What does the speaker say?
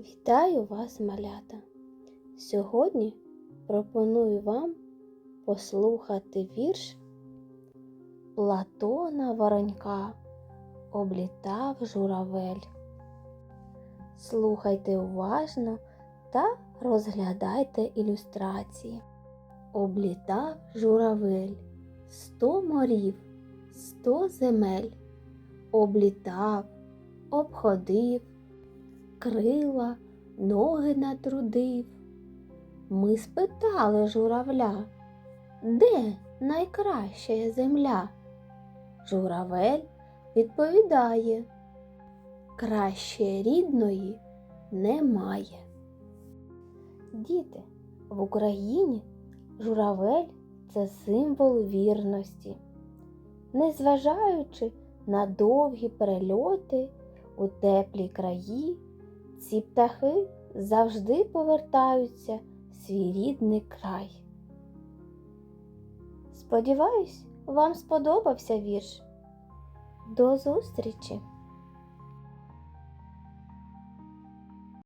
Вітаю вас, малята! Сьогодні пропоную вам послухати вірш Платона Воронька Облітав журавель. Слухайте уважно та розглядайте ілюстрації. Облітав журавель сто морів, сто земель. Облітав, обходив, крила, ноги натрудив. Ми спитали журавля, де найкраща земля? Журавель відповідає, краще рідної немає. Діти, в Україні журавель це символ вірності. Незважаючи на довгі перельоти у теплі краї, ці птахи завжди повертаються в свій рідний край. Сподіваюсь, вам сподобався вірш. До зустрічі!